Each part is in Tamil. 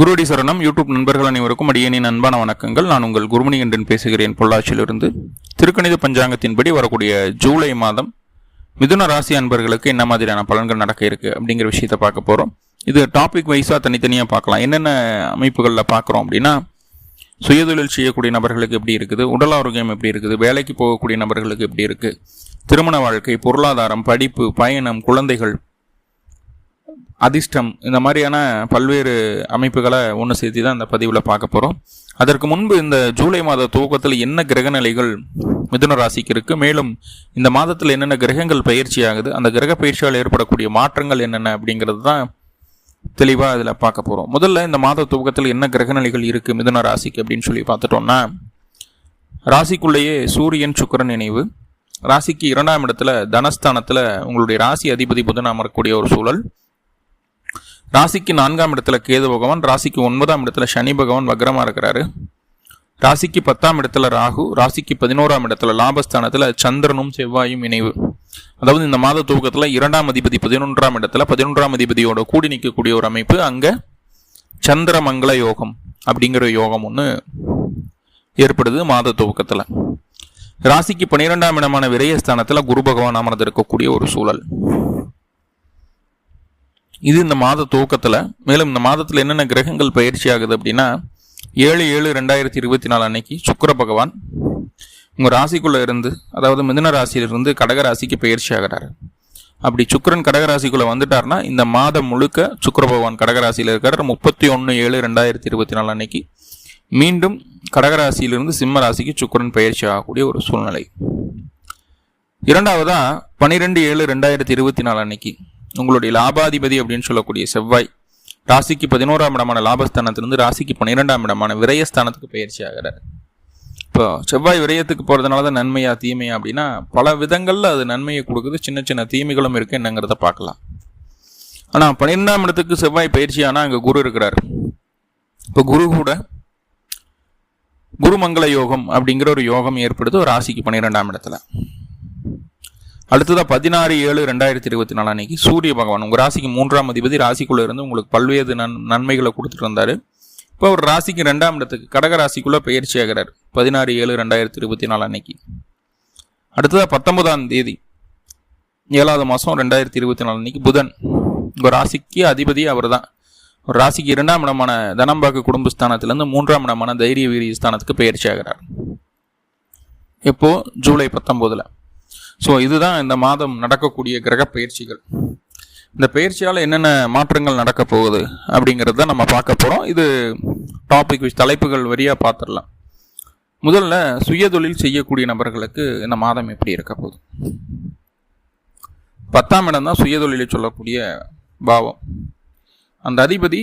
குருடி சரணம். யூடியூப் நண்பர்கள் அனைவருக்கும் அடியனின் அன்பான வணக்கங்கள். நான் உங்கள் குருமணி என்றன் பேசுகிறேன் பொள்ளாச்சியிலிருந்து. திருக்கணித பஞ்சாங்கத்தின்படி வரக்கூடிய ஜூலை மாதம் மிதுன ராசி அன்பர்களுக்கு என்ன மாதிரியான பலன்கள் நடக்க இருக்கு அப்படிங்கிற விஷயத்தை பார்க்க போகிறோம் இது டாபிக் வைஸாக தனித்தனியாக பார்க்கலாம். என்னென்ன அமைப்புகளில் பார்க்குறோம் அப்படின்னா சுயதொழில் செய்யக்கூடிய நபர்களுக்கு எப்படி இருக்குது? உடல் ஆரோக்கியம் எப்படி இருக்குது? வேலைக்கு போகக்கூடிய நபர்களுக்கு எப்படி இருக்குது திருமண வாழ்க்கை பொருளாதாரம் படிப்பு பயணம் குழந்தைகள் அதிர்ஷ்டம் இந்த மாதிரியான பல்வேறு அமைப்புகளை ஒன்று சேர்த்து தான் இந்த பதிவில் பார்க்க போகிறோம் அதற்கு முன்பு இந்த ஜூலை மாத துவக்கத்தில் என்ன கிரகநிலைகள் மிதுன ராசிக்கு இருக்குது மேலும் இந்த மாதத்தில் என்னென்ன கிரகங்கள் பயிற்சி ஆகுது? அந்த கிரக பயிற்சியால் ஏற்படக்கூடிய மாற்றங்கள் என்னென்ன அப்படிங்கிறது தான் தெளிவாக இதில் பார்க்க போகிறோம் முதல்ல இந்த மாத துவக்கத்தில் என்ன கிரகநிலைகள் இருக்குது மிதுன ராசிக்கு அப்படின்னு சொல்லி பார்த்துட்டோம்னா ராசிக்குள்ளேயே சூரியன் சுக்கரன் நினைவு ராசிக்கு இரண்டாம் இடத்துல தனஸ்தானத்தில் உங்களுடைய ராசி அதிபதி புதன் அமரக்கூடிய ஒரு சூழல். ராசிக்கு நான்காம் இடத்துல கேது பகவான் ராசிக்கு ஒன்பதாம் இடத்துல சனி பகவான் வக்ரமா இருக்கிறாரு. ராசிக்கு பத்தாம் இடத்துல ராகு ராசிக்கு பதினோராம் இடத்துல லாபஸ்தானத்துல சந்திரனும் செவ்வாயும் இணைவு. அதாவது இந்த மாத துவக்கத்தில் இரண்டாம் அதிபதி பதினொன்றாம் இடத்துல பதினொன்றாம் அதிபதியோட கூடி நிற்கக்கூடிய ஒரு அமைப்பு அங்க சந்திரமங்கள யோகம் அப்படிங்கிற யோகம் ஒன்று ஏற்படுது மாத துவக்கத்துல. ராசிக்கு பனிரெண்டாம் இடமான விரயஸ்தானத்துல குரு பகவான் அமர்ந்திருக்கக்கூடிய ஒரு சூழல். இது இந்த மாத துவக்கத்தில் மேலும் இந்த மாதத்தில் என்னென்ன கிரகங்கள் பயிற்சி ஆகுது அப்படின்னா ஏழு ஏழு ரெண்டாயிரத்தி இருபத்தி நாலு அன்னைக்கு சுக்கர பகவான் உங்கள் ராசிக்குள்ளே இருந்து அதாவது மிதுன ராசியிலிருந்து கடக ராசிக்கு பயிற்சி ஆகிறாரு. அப்படி சுக்கரன் கடகராசிக்குள்ளே வந்துட்டார்னா இந்த மாதம் முழுக்க சுக்கர பகவான் கடகராசியில் இருக்கிறார் முப்பத்தி ஒன்று ஏழு ரெண்டாயிரத்தி இருபத்தி நாலு அன்னைக்கு மீண்டும் கடகராசியிலிருந்து சிம்ம ராசிக்கு சுக்கரன் பயிற்சி ஆகக்கூடிய ஒரு சூழ்நிலை. இரண்டாவதாக பனிரெண்டு ஏழு ரெண்டாயிரத்தி இருபத்தி நாலு அன்னைக்கு உங்களுடைய லாபாதிபதி அப்படின்னு சொல்லக்கூடிய செவ்வாய் ராசிக்கு பதினோராம் இடமான லாபஸ்தானத்திலிருந்து ராசிக்கு பன்னிரெண்டாம் இடமான விரயஸ்தானத்துக்கு பயிற்சி ஆகிறார். இப்போ செவ்வாய் விரயத்துக்கு போகிறதுனால தான் நன்மையா தீமையா அப்படின்னா பல விதங்களில் அது நன்மையை கொடுக்குது. சின்ன சின்ன தீமைகளும் இருக்கு என்னங்கிறத பார்க்கலாம். ஆனால் பன்னிரெண்டாம் இடத்துக்கு செவ்வாய் பயிற்சி ஆனால் அங்கே குரு இருக்கிறார். இப்போ குரு கூட குருமங்கள யோகம் அப்படிங்கிற ஒரு யோகம் ஏற்படுது ஒரு ராசிக்கு பன்னிரெண்டாம் இடத்துல. அடுத்ததாக பதினாறு ஏழு ரெண்டாயிரத்தி இருபத்தி நாலு அன்னைக்கு சூரிய பகவான் உங்கள் ராசிக்கு மூன்றாம் அதிபதி ராசிக்குள்ளே இருந்து உங்களுக்கு பல்வேறு நன் நன்மைகளை கொடுத்துட்டு இருந்தார் இப்போ ஒரு ராசிக்கு ரெண்டாம் இடத்துக்கு கடக ராசிக்குள்ளே பயிற்சி ஆகிறார். பதினாறு ஏழு ரெண்டாயிரத்தி இருபத்தி நாலு அன்னைக்கு. அடுத்ததாக பத்தொன்பதாம் தேதி ஏழாவது மாதம் ரெண்டாயிரத்தி இருபத்தி நாலு அன்னைக்கு புதன். உங்கள் ராசிக்கு அதிபதி அவர் தான் ஒரு ராசிக்கு இரண்டாம் இடமான தனம்பாக்கு குடும்பஸ்தானத்திலேருந்து மூன்றாம் இடமான தைரிய வீரிய ஸ்தானத்துக்கு பயிற்சி ஆகிறார். எப்போ ஜூலை பத்தொம்போதில் ஸோ இதுதான் இந்த மாதம் நடக்கக்கூடிய கிரக பயிற்சிகள் இந்த பயிற்சியால் என்னென்ன மாற்றங்கள் நடக்க போகுது அப்படிங்கிறது தான் நம்ம பார்க்க போகிறோம் இது டாபிக் தலைப்புகள் வரியாக பார்த்துடலாம். முதல்ல சுயதொழில் செய்யக்கூடிய நபர்களுக்கு இந்த மாதம் எப்படி இருக்க போகுது? பத்தாம் இடம் தான் சுயதொழிலை சொல்லக்கூடிய பாவம். அந்த அதிபதி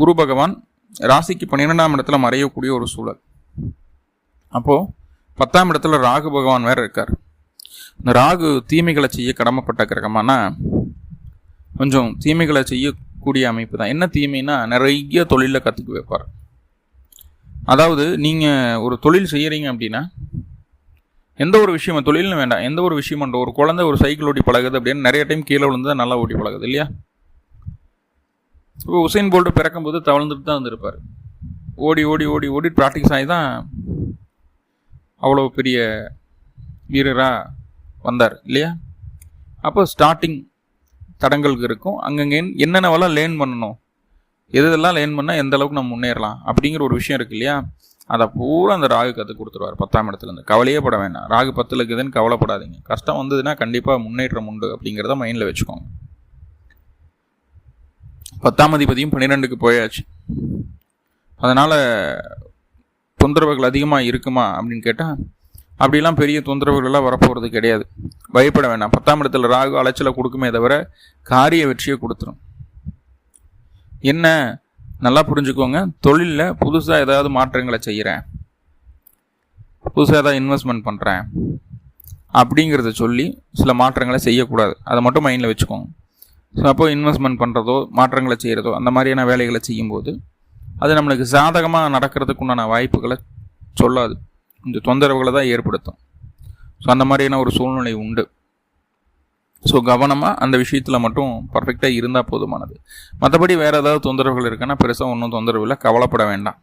குரு பகவான் ராசிக்கு பன்னிரெண்டாம் இடத்துல மறையக்கூடிய ஒரு சூழல். அப்போது பத்தாம் இடத்துல ராகு பகவான் வேற இருக்கார். இந்த ராகு தீமைகளை செய்ய கடமைப்பட்ட கிரகமானா கொஞ்சம் தீமைகளை செய்யக்கூடிய அமைப்பு தான். என்ன தீமைனா நிறைய தொழிலில் கற்றுக்கு வைப்பார். அதாவது நீங்கள் ஒரு தொழில் செய்கிறீங்க அப்படின்னா எந்த ஒரு விஷயமும் தொழில்னு வேண்டாம் எந்த ஒரு விஷயம் ஒரு குழந்தை ஒரு சைக்கிள் ஓட்டி பழகுது அப்படின்னு நிறைய டைம் கீழே விழுந்து தான் நல்லா ஓட்டி பழகுது இல்லையா? இப்போ உசைன் போல்ட்டு பிறக்கும்போது தவழ்ந்துட்டு தான் வந்திருப்பார். ஓடி ஓடி ஓடி ஓடி ப்ராக்டிஸ் ஆகி தான் அவ்வளோ பெரிய வீரராக வந்தார் இல்லையா? அப்போ ஸ்டார்டிங் தடங்களுக்கு இருக்கும். அங்கங்கே என்னென்னவெல்லாம் லேர்ன் பண்ணணும்? எது எதெல்லாம் லேர்ன் பண்ணால் எந்த அளவுக்கு நம்ம முன்னேறலாம்? அப்படிங்கிற ஒரு விஷயம் இருக்கு இல்லையா? அதை பூரா அந்த ராகு கற்றுக் கொடுத்துருவார் பத்தாம் இடத்துலேருந்து. கவலையே பட வேண்டாம். ராகு பத்தில் இருக்குதுன்னு கவலைப்படாதீங்க. கஷ்டம் வந்ததுன்னா கண்டிப்பாக முன்னேற்றம் உண்டு அப்படிங்கிறத மைண்டில் வச்சுக்கோங்க. பத்தாம் அதிபதியும் பன்னிரெண்டுக்கு போயாச்சு. அதனால் தொந்தரவுகள் அதிகமாக இருக்குமா அப்படின்னு கேட்டால் அப்படிலாம் பெரிய தொந்தரவுகள்லாம் வரப்போகிறது கிடையாது. பயப்பட வேண்டாம் பத்தாம் இடத்துல ராகு அலைச்சலை கொடுக்குமே தவிர காரிய வெற்றியை கொடுத்துரும். என்ன? நல்லா புரிஞ்சுக்கோங்க. தொழிலில் புதுசாக ஏதாவது மாற்றங்களை செய்கிறேன் புதுசாக ஏதாவது இன்வெஸ்ட்மெண்ட் பண்ணுறேன் அப்படிங்கிறத சொல்லி சில மாற்றங்களை செய்யக்கூடாது. அதை மட்டும் மைண்டில் வச்சுக்கோங்க. ஸோ அப்போ இன்வெஸ்ட்மெண்ட் பண்ணுறதோ மாற்றங்களை செய்கிறதோ அந்த மாதிரியான வேலைகளை செய்யும்போது அது நம்மளுக்கு சாதகமாக நடக்கிறதுக்குண்டான வாய்ப்புகளை சொல்லாது. இந்த தொந்தரவுகளை தான் ஏற்படுத்தும். ஸோ அந்த மாதிரியான ஒரு சூழ்நிலை உண்டு. ஸோ கவனமாக அந்த விஷயத்தில் மட்டும் பர்ஃபெக்டாக இருந்தால் போதுமானது. மற்றபடி வேறு ஏதாவது தொந்தரவுகள் இருக்குன்னா பெருசாக ஒன்றும் தொந்தரவு இல்லை. கவலைப்பட வேண்டாம்.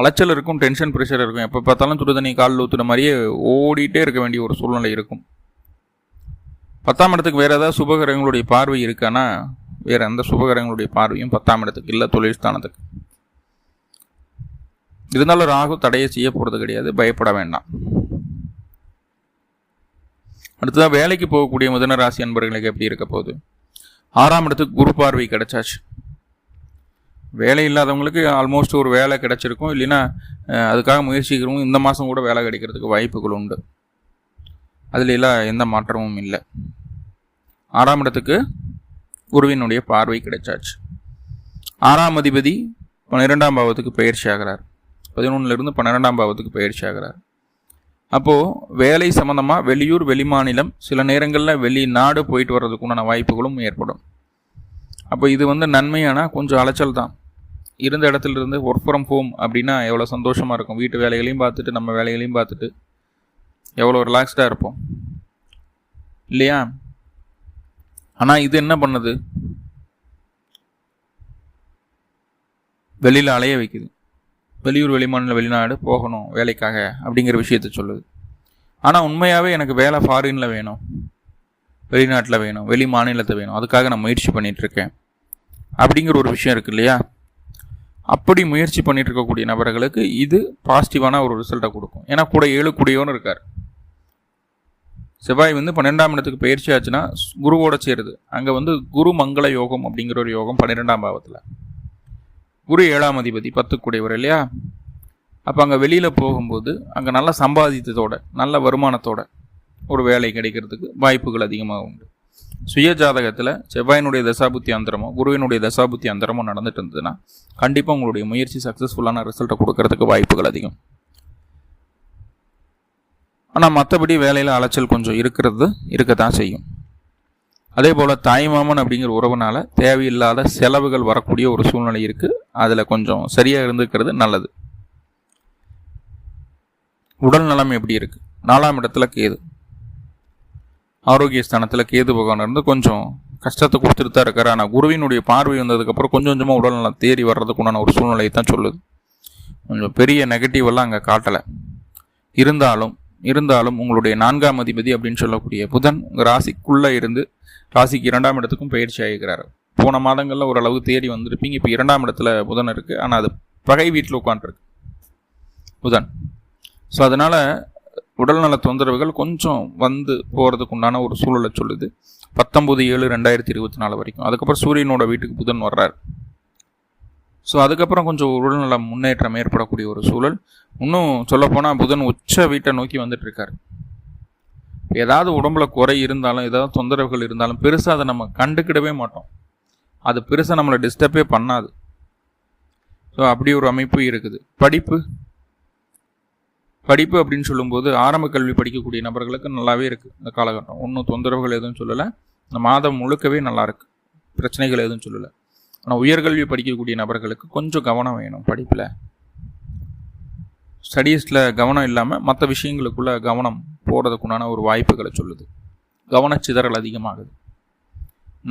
அலைச்சல் இருக்கும் டென்ஷன் ப்ரெஷர் இருக்கும். எப்போ பார்த்தாலும் துடுதண்ணி கால் காலில் ஊற்றுற மாதிரியே ஓடிட்டே இருக்க வேண்டிய ஒரு சூழ்நிலை இருக்கும். பத்தாம் இடத்துக்கு வேறு ஏதாவது சுபகிரகங்களுடைய பார்வை இருக்கானா வேறு எந்த சுபகிரகங்களுடைய பார்வையும் பத்தாம் இடத்துக்கு இல்லை தொழில் ஸ்தானத்துக்கு. இருந்தாலும் ராகு தடையை செய்ய போகிறது கிடையாது. பயப்பட வேண்டாம். அடுத்ததாக வேலைக்கு போகக்கூடிய முதன ராசி அன்பர்களுக்கு எப்படி இருக்க போகுது? ஆறாம் இடத்துக்கு குரு பார்வை கிடைச்சாச்சு. வேலை இல்லாதவங்களுக்கு ஆல்மோஸ்ட் ஒரு வேலை கிடைச்சிருக்கும். இல்லைன்னா அதுக்காக முயற்சிக்கிறவங்க இந்த மாதம் கூட வேலை கிடைக்கிறதுக்கு வாய்ப்புகள் உண்டு. அதில் எல்லாம் எந்த மாற்றமும் இல்லை. ஆறாம் இடத்துக்கு குருவினுடைய பார்வை கிடைச்சாச்சு. ஆறாம் அதிபதி பன்னிரெண்டாம் பாவத்துக்கு பயிற்சி ஆகிறார். பதினொன்னுலேருந்து பன்னிரெண்டாம் பாவத்துக்கு பயிற்சி ஆகிறார். அப்போது வேலை சம்மந்தமாக வெளியூர் வெளிமாநிலம் சில நேரங்களில் வெளி நாடு போயிட்டு வர்றதுக்கு உண்டான வாய்ப்புகளும் ஏற்படும். அப்போ இது வந்து நன்மையான கொஞ்சம் அலைச்சல் தான். இருந்த இடத்துல இருந்து ஒர்க் ஃப்ரம் ஹோம் அப்படின்னா எவ்வளோ சந்தோஷமாக இருக்கும். வீட்டு வேலைகளையும் பார்த்துட்டு நம்ம வேலைகளையும் பார்த்துட்டு எவ்வளோ ரிலாக்ஸ்டாக இருப்போம். இல்லையா? ஆனால் இது என்ன பண்ணுது? வெளியில் அலைய வைக்குது. வெளியூர் வெளிமாநில வெளிநாடு போகணும் வேலைக்காக அப்படிங்கிற விஷயத்த சொல்லுது. ஆனால் உண்மையாகவே எனக்கு வேலை ஃபாரினில் வேணும். வெளிநாட்டில் வேணும் வெளி மாநிலத்தை வேணும். அதுக்காக நான் முயற்சி பண்ணிகிட்ருக்கேன் அப்படிங்கிற ஒரு விஷயம் இருக்குது இல்லையா? அப்படி முயற்சி பண்ணிட்டு இருக்கக்கூடிய நபர்களுக்கு இது பாசிட்டிவான ஒரு ரிசல்ட்டை கொடுக்கும். ஏன்னா கூட ஏழு கூடியவனு இருக்கார். செவ்வாய் வந்து பன்னெண்டாம் இடத்துக்கு பயிற்சி ஆச்சுன்னா குருவோட சேருது. அங்கே வந்து குரு மங்கள யோகம் அப்படிங்கிற ஒரு யோகம் பன்னிரெண்டாம் பாவத்தில். குரு ஏழாம் அதிபதி பத்துக்குடையவர் இல்லையா? அப்போ அங்கே வெளியில் போகும்போது அங்கே நல்ல சம்பாதித்ததோட நல்ல வருமானத்தோட ஒரு வேலை கிடைக்கிறதுக்கு வாய்ப்புகள் அதிகமாக உண்டு. சுய ஜாதகத்தில் செவ்வாயினுடைய தசாபுத்தி அந்தரமோ குருவினுடைய தசாபுத்தி அந்தரமோ நடந்துட்டு இருந்ததுன்னா கண்டிப்பாக உங்களுடைய முயற்சி சக்ஸஸ்ஃபுல்லான ரிசல்ட்டை கொடுக்கறதுக்கு வாய்ப்புகள் அதிகம். ஆனால் மற்றபடி வேலையில் அலைச்சல் கொஞ்சம் இருக்கிறது இருக்க தான் செய்யும். அதே போல் தாய்மாமன் அப்படிங்கிற உறவுனால தேவையில்லாத செலவுகள் வரக்கூடிய ஒரு சூழ்நிலை இருக்குது அதில் கொஞ்சம் சரியாக இருந்துக்கிறது நல்லது. உடல் நலம் எப்படி இருக்குது நாலாம் இடத்துல கேது. ஆரோக்கிய ஸ்தானத்தில் கேது பகவான் இருந்து கொஞ்சம் கஷ்டத்தை கொடுத்துட்டு தான் இருக்காரு. ஆனால் குருவினுடைய பார்வை வந்ததுக்கப்புறம் கொஞ்சம் கொஞ்சமாக உடல் நலம் தேறி வர்றதுக்குண்டான ஒரு சூழ்நிலையை தான் சொல்லுது. கொஞ்சம் பெரிய நெகட்டிவெல்லாம் அங்கே காட்டலை. இருந்தாலும் இருந்தாலும் உங்களுடைய நான்காம் அதிபதி அப்படின்னு சொல்லக்கூடிய புதன் ராசிக்குள்ளே இருந்து ராசிக்கு இரண்டாம் இடத்துக்கும் பயிற்சி ஆகிக்கிறார். போன மாதங்களில் ஓரளவு தேடி வந்திருப்பீங்க. இப்போ இரண்டாம் இடத்துல புதன் இருக்குது ஆனால் அது பகை வீட்டில் உட்காந்துருக்கு புதன். ஸோ அதனால் உடல்நல தொந்தரவுகள் கொஞ்சம் வந்து போகிறதுக்கு உண்டான ஒரு சூழலை சொல்லுது. பத்தொம்பது ஏழு ரெண்டாயிரத்தி இருபத்தி நாலு வரைக்கும். அதுக்கப்புறம் சூரியனோட வீட்டுக்கு புதன் வர்றார். ஸோ அதுக்கப்புறம் கொஞ்சம் உடல்நல முன்னேற்றம் ஏற்படக்கூடிய ஒரு சூழல். இன்னும் சொல்லப்போனால் புதன் உச்ச வீட்டை நோக்கி வந்துட்டு இருக்காரு. ஏதாவது உடம்புல குறை இருந்தாலும் ஏதாவது தொந்தரவுகள் இருந்தாலும் பெருசாக அதை நம்ம கண்டுக்கிடவே மாட்டோம். அது பெருசாக நம்மளை டிஸ்டர்பே பண்ணாது. ஸோ அப்படி ஒரு அமைப்பு இருக்குது. படிப்பு. படிப்பு அப்படின்னு சொல்லும்போது ஆரம்ப கல்வி படிக்கக்கூடிய நபர்களுக்கு நல்லாவே இருக்குது இந்த காலகட்டம். ஒன்றும் தொந்தரவுகள் எதுவும் சொல்லலை. இந்த மாதம் முழுக்கவே நல்லாயிருக்கு பிரச்சனைகள் எதுவும் சொல்லலை. ஆனால் உயர்கல்வி படிக்கக்கூடிய நபர்களுக்கு கொஞ்சம் கவனம் வேணும் படிப்பில். ஸ்டடீஸில் கவனம் இல்லாமல் மற்ற விஷயங்களுக்குள்ள கவனம் போகிறதுக்குண்டான ஒரு வாய்ப்புகளை சொல்லுது. கவனச்சிதறல் அதிகமாகுது.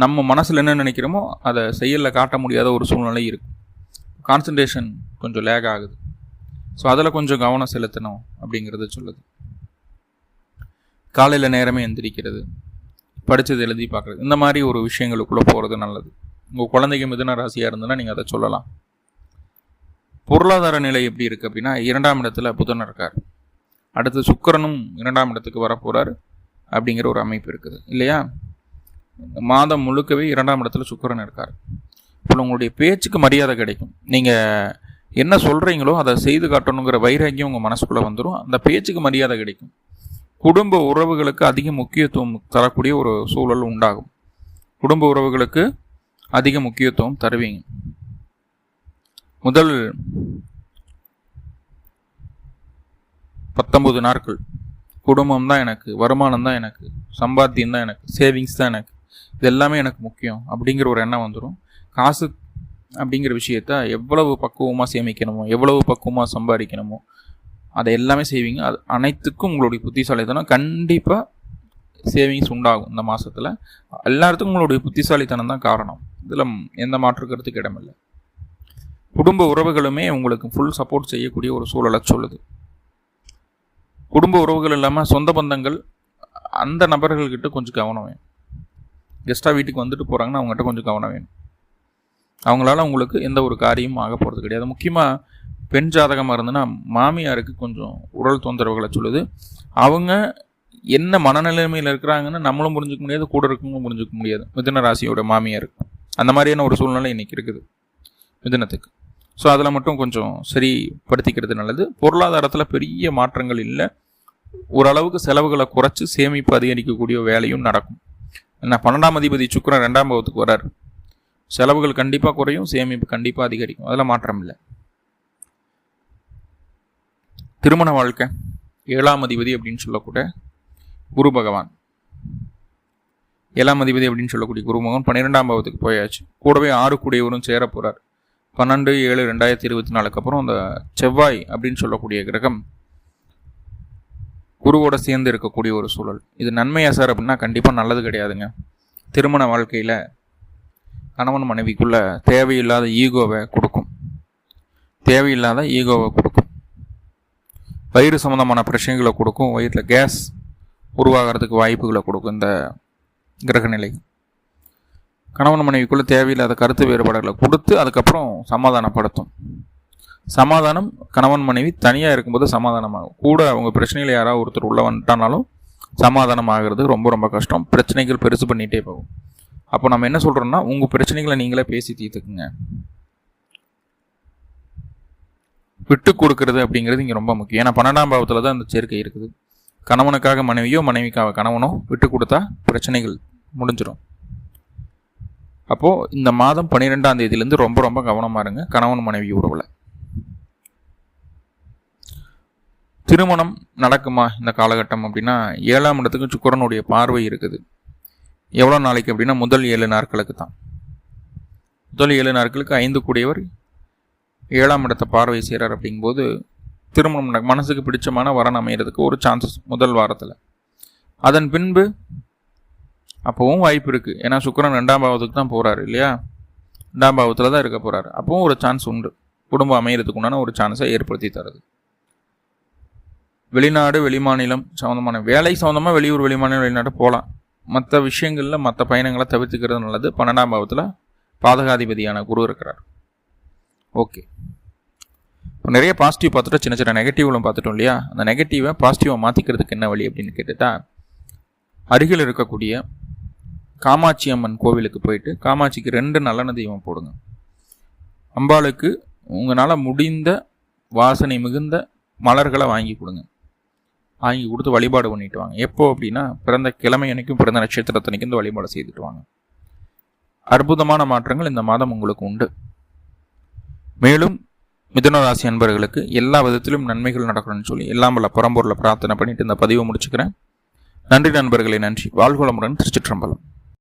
நம்ம மனசில் என்ன நினைக்கிறோமோ அதை செயலில் காட்ட முடியாத ஒரு சூழ்நிலை இருக்கும். கான்சன்ட்ரேஷன் கொஞ்சம் லேக் ஆகுது. ஸோ அதில் கொஞ்சம் கவனம் செலுத்தணும் அப்படிங்கிறத சொல்லுது. காலையில் நேரமே எந்திரிக்கிறது படித்தது எழுதி பார்க்குறது இந்த மாதிரி ஒரு விஷயங்களுக்குள்ளே போகிறது நல்லது. உங்கள் குழந்தைங்க மிதுன ராசியாக இருந்ததுன்னா நீங்கள் அதை சொல்லலாம். பொருளாதார நிலை எப்படி இருக்குது அப்படின்னா இரண்டாம் இடத்துல புதன் இருக்கார். அடுத்து சுக்கரனும் இரண்டாம் இடத்துக்கு வரப்போகிறார் அப்படிங்கிற ஒரு அமைப்பு இருக்குது. இல்லையா? மாதம் முழுக்கவே இரண்டாம் இடத்துல சுக்கரன் இருக்கார். இப்போ உங்களுடைய பேச்சுக்கு மரியாதை கிடைக்கும். நீங்கள் என்ன சொல்கிறீங்களோ அதை செய்து காட்டணுங்கிற வைராக்கியம் உங்கள் மனசுக்குள்ளே வந்துடும் அந்த பேச்சுக்கு மரியாதை கிடைக்கும். குடும்ப உறவுகளுக்கு அதிக முக்கியத்துவம் தரக்கூடிய ஒரு சூழல் உண்டாகும். குடும்ப உறவுகளுக்கு அதிக முக்கியத்துவம் தருவீங்க. முதல் பத்தொம்பது நாட்கள். குடும்பம் தான் எனக்கு வருமானம் தான் எனக்கு சம்பாத்தியம் தான் எனக்கு சேவிங்ஸ் தான் எனக்கு. இது எல்லாமே எனக்கு முக்கியம் அப்படிங்கிற ஒரு எண்ணம் வந்துடும் காசு அப்படிங்கிற விஷயத்த எவ்வளவு பக்குவமாக சேமிக்கணுமோ எவ்வளவு பக்குவமாக சம்பாதிக்கணுமோ அதை எல்லாமே செய்வீங்க. அது அனைத்துக்கும் உங்களுடைய புத்திசாலித்தனம் கண்டிப்பாக சேவிங்ஸ் உண்டாகும் இந்த மாதத்தில் எல்லாத்துக்கும் உங்களுடைய புத்திசாலித்தனம் தான் காரணம். இதில் எந்த மாற்று கருத்துக்கு இடமில்லை குடும்ப உறவுகளுமே உங்களுக்கு ஃபுல் சப்போர்ட் செய்யக்கூடிய ஒரு சூழலை சொல்லுது. குடும்ப உறவுகள் இல்லாமல் சொந்த பந்தங்கள் அந்த நபர்கள்கிட்ட கொஞ்சம் கவனம் வேணும். கெஸ்ட்டாக வீட்டுக்கு வந்துட்டு போகிறாங்கன்னா அவங்ககிட்ட கொஞ்சம் கவனம் வேணும். அவங்களால உங்களுக்கு எந்த ஒரு காரியமும் ஆக போகிறது கிடையாது. முக்கியமாக பெண் ஜாதகமாக இருந்ததுன்னா மாமியாருக்கு கொஞ்சம் உடல் தொந்தரவுகளை சொல்லுது. அவங்க என்ன மனநிலைமையில் இருக்கிறாங்கன்னு நம்மளும் புரிஞ்சுக்க முடியாது கூட இருக்கவங்களும் புரிஞ்சுக்க முடியாது. மிதன ராசியோட மாமியாருக்கு அந்த மாதிரியான ஒரு சூழ்நிலை இன்றைக்கி இருக்குது. மிதனத்துக்கு. ஸோ அதில் மட்டும் கொஞ்சம் சரிப்படுத்திக்கிறது நல்லது. பொருளாதாரத்தில் பெரிய மாற்றங்கள் இல்லை. ஓரளவுக்கு செலவுகளை குறைச்சி சேமிப்பு அதிகரிக்கக்கூடிய வேலையும் நடக்கும். என்ன பன்னெண்டாம் அதிபதி சுக்கரன் ரெண்டாம் பாவத்துக்கு வரார். செலவுகள் கண்டிப்பாக குறையும் சேமிப்பு கண்டிப்பாக அதிகரிக்கும். அதில் மாற்றம் இல்லை. திருமண வாழ்க்கை ஏழாம் அதிபதி அப்படின்னு சொல்லக்கூட குரு பகவான். ஏழாம் அதிபதி அப்படின்னு சொல்லக்கூடிய குரு பகவான் பன்னிரெண்டாம் பாவத்துக்கு போயாச்சு. கூடவே ஆறு கூடியவரும் சேர போகிறார் பன்னெண்டு ஏழு ரெண்டாயிரத்தி இருபத்தி நாலுக்கு அப்புறம் அந்த செவ்வாய் அப்படின்னு சொல்லக்கூடிய கிரகம் குருவோட சேர்ந்து இருக்கக்கூடிய ஒரு சூழல். இது நன்மையா சார் அப்படின்னா கண்டிப்பாக நல்லது கிடையாதுங்க. திருமண வாழ்க்கையில் கணவன் மனைவிக்குள்ள தேவையில்லாத ஈகோவை கொடுக்கும். தேவையில்லாத ஈகோவை கொடுக்கும். வயிறு சம்மந்தமான பிரச்சனைகளை கொடுக்கும். வயிற்றில் கேஸ் உருவாகிறதுக்கு வாய்ப்புகளை கொடுக்கும் இந்த கிரகநிலை. கணவன் மனைவிக்குள்ளே தேவையில்லாத கருத்து வேறுபாடுகளை கொடுத்து அதுக்கப்புறம் சமாதானப்படுத்தும். சமாதானம் கணவன் மனைவி தனியாக இருக்கும்போது சமாதானமாகும். கூட அவங்க பிரச்சனையில் யாராவது ஒருத்தர் உள்ள வந்துட்டானாலும் சமாதானம் ஆகிறது ரொம்ப ரொம்ப கஷ்டம். பிரச்சனைகள் பெருசு பண்ணிகிட்டே போகும். அப்போ நம்ம என்ன சொல்கிறோம்னா உங்கள் பிரச்சனைகளை நீங்களே பேசி தீர்த்துக்குங்க. விட்டு கொடுக்கறது அப்படிங்கிறது இங்கே ரொம்ப முக்கியம். ஏன்னா பன்னெண்டாம் பாவத்தில் தான் அந்த சேர்க்கை இருக்குது. கணவனுக்காக மனைவியோ மனைவிக்காக கணவனோ விட்டு கொடுத்தா பிரச்சனைகள் முடிஞ்சிடும். அப்போது இந்த மாதம் பன்னிரெண்டாம் தேதியிலேருந்து ரொம்ப ரொம்ப கவனமாக இருங்க. கணவன் மனைவி உறவில். திருமணம் நடக்குமா இந்த காலகட்டம் அப்படின்னா ஏழாம் இடத்துக்கு சுக்கரனுடைய பார்வை இருக்குது. எவ்வளோ நாளைக்கு அப்படின்னா முதல் ஏழு நாட்களுக்கு தான். முதல் ஏழு நாட்களுக்கு ஐந்து கூடியவர் ஏழாம் இடத்தை பார்வை செய்கிறார் அப்படிங்கும்போது திருமணம் மனசுக்கு பிடிச்சமான வரன் அமைகிறதுக்கு ஒரு சான்சஸ் முதல் வாரத்தில். அதன் பின்பு அப்போவும் வாய்ப்பு இருக்குது ஏன்னா சுக்கரன் ரெண்டாம் பாவத்துக்கு தான் போகிறாரு இல்லையா? ரெண்டாம் பாவத்தில் தான் இருக்க போகிறாரு அப்போவும் ஒரு சான்ஸ் உண்டு. குடும்பம் அமைகிறதுக்கு உண்டான ஒரு சான்ஸை ஏற்படுத்தி தருது. வெளிநாடு வெளிமாநிலம் சம்மந்தமான வேலை சம்மந்தமாக வெளியூர் வெளிமாநிலம் வெளிநாடு போகலாம் மற்ற விஷயங்களில் மற்ற பயணங்களை தவிர்த்துக்கிறது நல்லது. பன்னெண்டாம் பாவத்தில் பாதகாதிபதியான குரு இருக்கிறார். ஓகே. இப்போ நிறைய பாசிட்டிவ் பார்த்துட்டு சின்ன சின்ன நெகட்டிவ்லாம் பார்த்துட்டோம் இல்லையா? அந்த நெகட்டிவை பாசிட்டிவாக மாற்றிக்கிறதுக்கு என்ன வழி அப்படின்னு கேட்டுட்டா அருகில் இருக்கக்கூடிய காமாட்சி அம்மன் கோவிலுக்கு போயிட்டு காமாட்சிக்கு ரெண்டு நல்லெண்ண தெய்வம் போடுங்க. அம்பாளுக்கு உங்களால் முடிந்த வாசனை மிகுந்த மலர்களை வாங்கி கொடுங்க. வாங்கி கொடுத்து வழிபாடு பண்ணிட்டு வாங்க. எப்போ அப்படின்னா பிறந்த கிழமை அன்னைக்கும் பிறந்த நட்சத்திரத்தனைக்கும் இந்த வழிபாடு செய்துட்டு வாங்க. அற்புதமான மாற்றங்கள் இந்த மாதம் உங்களுக்கு உண்டு. மேலும் மிதுனராசி அன்பர்களுக்கு எல்லா விதத்திலும் நன்மைகள் நடக்கணும்னு சொல்லி எல்லாம் வல்ல புறம்பொருளை பிரார்த்தனை பண்ணிட்டு இந்த பதிவை முடிச்சுக்கிறேன். நன்றி நண்பர்களே நன்றி. வாழ்குளமுடன் திருச்சிற்றம்பலம்.